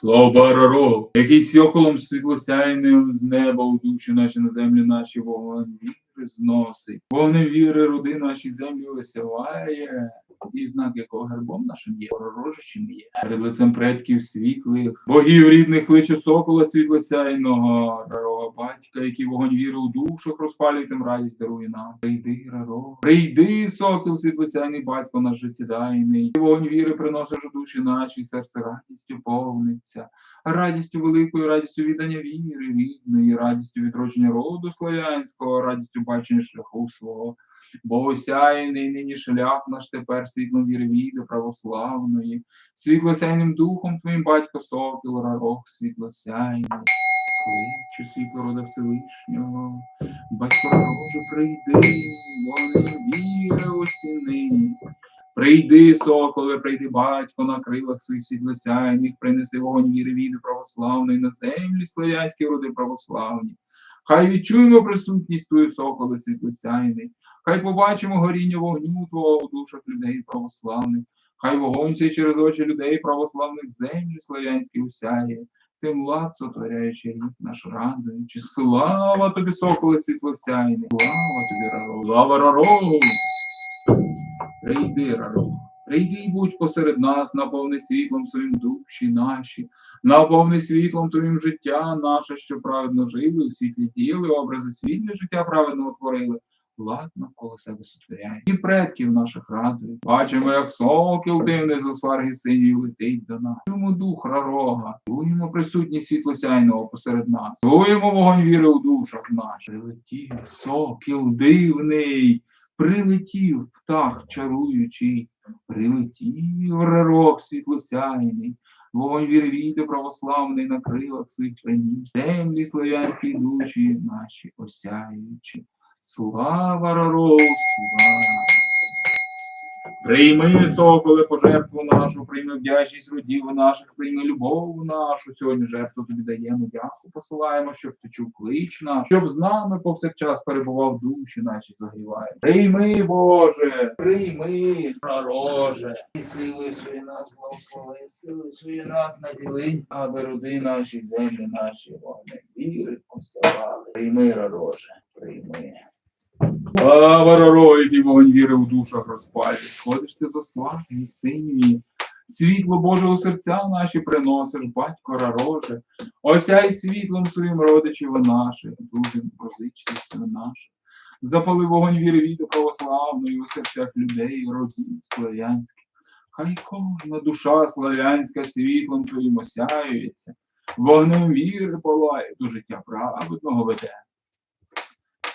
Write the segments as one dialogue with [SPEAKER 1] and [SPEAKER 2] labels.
[SPEAKER 1] Слава рогу, який сьоколом світлосяйним з неба у душі наші на землі наші вогонь віри зносить. Вогнем віри роди наші землі висяває. І знак якого гербом нашим є, ворожичим є. Перед лицем предків світлих, богів рідних кличе сокола світлосяйного, рарого батька, який вогонь віри у душах розпалює, тим радість дарує нам. Прийди, раро, прийди, сокіл світлосяйний батько наш життєдайний. Вогонь віри приносиш у душі наші, серце радістю повниться. Радістю великою, радістю віддання віри рідної, радістю відродження роду славянського, радістю бачення шляху свого. Бо осяяний нині шлях наш тепер світлом віри віри православної, світлосяйним духом твоїм батько сокіл, рарох світлосяйний. Кличу світло рода Всевишнього, батько роже прийди, вони віри осіни. Прийди, соколе, прийди, батько, на крилах своїх світлосяйних, принеси вогонь віри віри православної на землі славянські роди православні. Хай відчуємо присутність твою, соколе світлосяйний, хай побачимо горіння вогню Твого у душах людей православних, хай вогонь цей через очі людей православних землі славянські усяє, тим лад сотворяючи рік наш радуючи. Слава тобі, соколе світлосяйний, слава тобі, раро, слава раро! Прийди, раро, прийди й будь посеред нас, наповни світлом своїм душі наші, наповни світлом твоїм життя наше, що праведно жили, у світлі діли, образи світлі життя праведно утворили. Влад навколо себе сотворяє. І предків наших радує. Бачимо, як сокіл дивний з сварги синій летить до нас. Чуємо дух рарога, чуємо присутність світлосяйного посеред нас, чуємо вогонь віри у душах наших. Прилетів сокіл дивний, прилетів птах чаруючий, прилетів рарок світлосяйний. Вогонь віри війде православний на крилах своїх приніс, землі слов'янські душі наші осяючі. Слава Раров, слава! Прийми, соколе, пожертву нашу, прийми вдячність родів наших, прийми любов нашу. Сьогодні жертву тобі даємо, дяку посилаємо, щоб ти чув клич наш, щоб з нами повсякчас перебував душі наші загріває. Прийми, Боже, прийми, пророже. І сили свої нас благослови, сили свої нас наділи, аби роди наші, землі наші, вони віри посилали. Прийми, ророже, прийми. Раро, який вогонь віри в душах розпалює. Ходиш ти за славні, синьої. Світло Боже у серця наші приносиш, батько рароже. Осяй світлом своїм родичів наших, друзям прозичність наших. Запали вогонь віри віти православної у серцях людей, родів славянських. Хай кожна душа славянська світлом твоїм осяюється, вогнем віри палає, до життя праведного веде.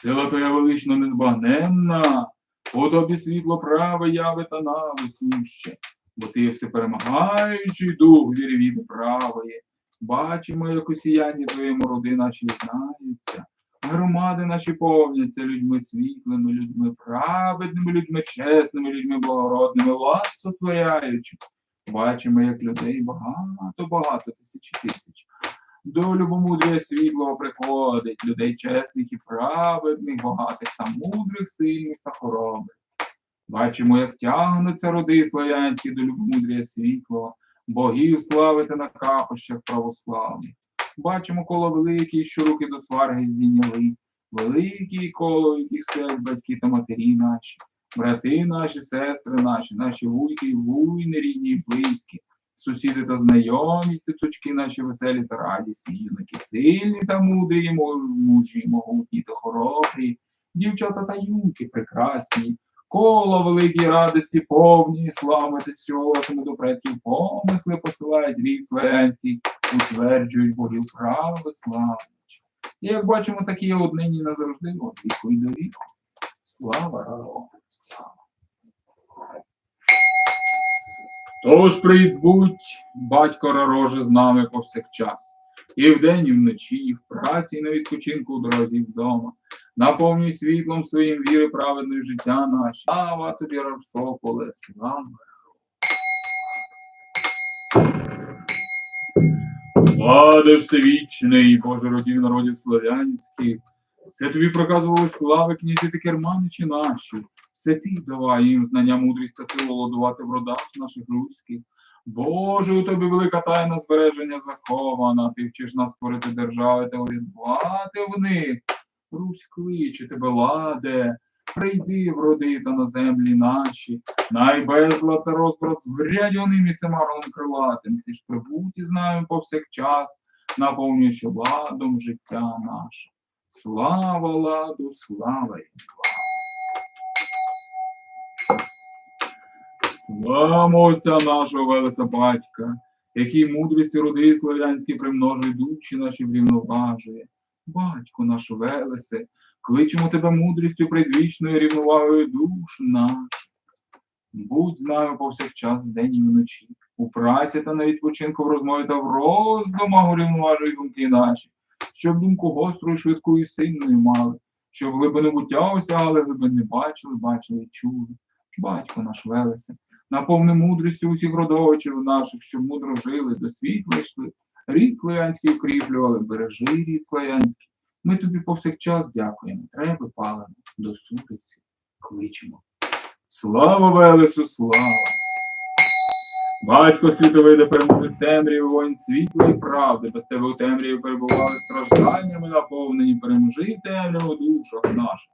[SPEAKER 1] Сила твоя велично незбагненна, у тобі світло праве яви та нави суще, бо ти всеперемагаючий дух віри від правої. Бачимо, як у сіянні твоєму роди наші знаються, громади наші повняться людьми світлими, людьми праведними, людьми чесними, людьми благородними, лад сотворяючи. Бачимо, як людей багато, багато, тисячі тисяч до любомудря світлого приходить, людей чесних і праведних, багатих та мудрих, сильних та хоробрих. Бачимо, як тягнуться роди славянські до любомудря світлого, богів славити на капощах православних. Бачимо коло великі, що руки до сварги зійняли, великі коло, яких стоять батьки та матері наші, брати наші, сестри наші, наші вуйки, вуйни, рідні і близькі сусіди та знайомі, титочки наші веселі та радісні, юнаки сильні та мудрі, мужі, могутні та хоробрі, дівчата та юнки прекрасні, коло великій радості повні, славитись, що вашому до предків помисли посилають рік славянський, утверджують богів прави славич. І як бачимо, такі однині назавжди, от віку й до віку. Слава Рару, слава. Тож прибудь, батько ророже з нами повсякчас, і вдень, і вночі, і в праці, і на відпочинку у дорозі вдома. Наповнюй світлом своїм віри праведної життя наше. Слава тобі, Росополе, слава. Влади всевічний, Боже родів народів славянських, все тобі проказували слави князі та керманичі наші, все ти давай їм знання, мудрість та силу володувати в родах наших руських. Боже, у тобі велика тайна збереження захована, ти вчиш нас створити держави та урядувати в них. Русь кличе тебе, ладе, прийди в роди та на землі наші, най безлад та розбрат згорять вони місцем марлом крилатим, ти ж прибуті знаємо повсякчас, наповнюючи ладом життя наше. Слава ладу, слава їм. Слава отця нашого Велеса батька, який мудрістю роди славянські примножує душі наші врівноважує. Батько наш Велесе, кличемо тебе мудрістю предвічною рівновагою душ наш. Будь з нами повсякчас вдень і вночі, у праці та на відпочинку в розмові та в роздумах урівноважуй думки наші, щоб думку гостру, і швидку і сильною мали, щоб глибини буття осягали, глибин не бачили, бачили і чули. Батько наш Велесе, наповни мудрістю усіх родовичів наших, щоб мудро жили, до світла йшли, рід славянський укріплювали, бережи рід славянський. Ми тобі повсякчас дякуємо, треба палимо, до сутиці кличемо. Слава Велесу, слава! Батько світовий, де переможе темряві, воїн світла і правди, без тебе у темряві перебували стражданнями наповнені, переможи темряву душах наших.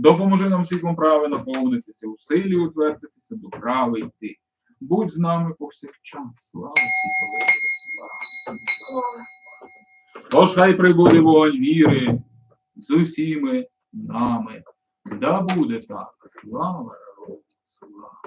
[SPEAKER 1] Допоможи нам світлом прави наповнитися, у силі утвердитися, до прави йти. Будь з нами повсякчас, слава світовий, слава. Тож хай прибуде вогонь віри з усіми нами. Да буде так. Слава народу, слава.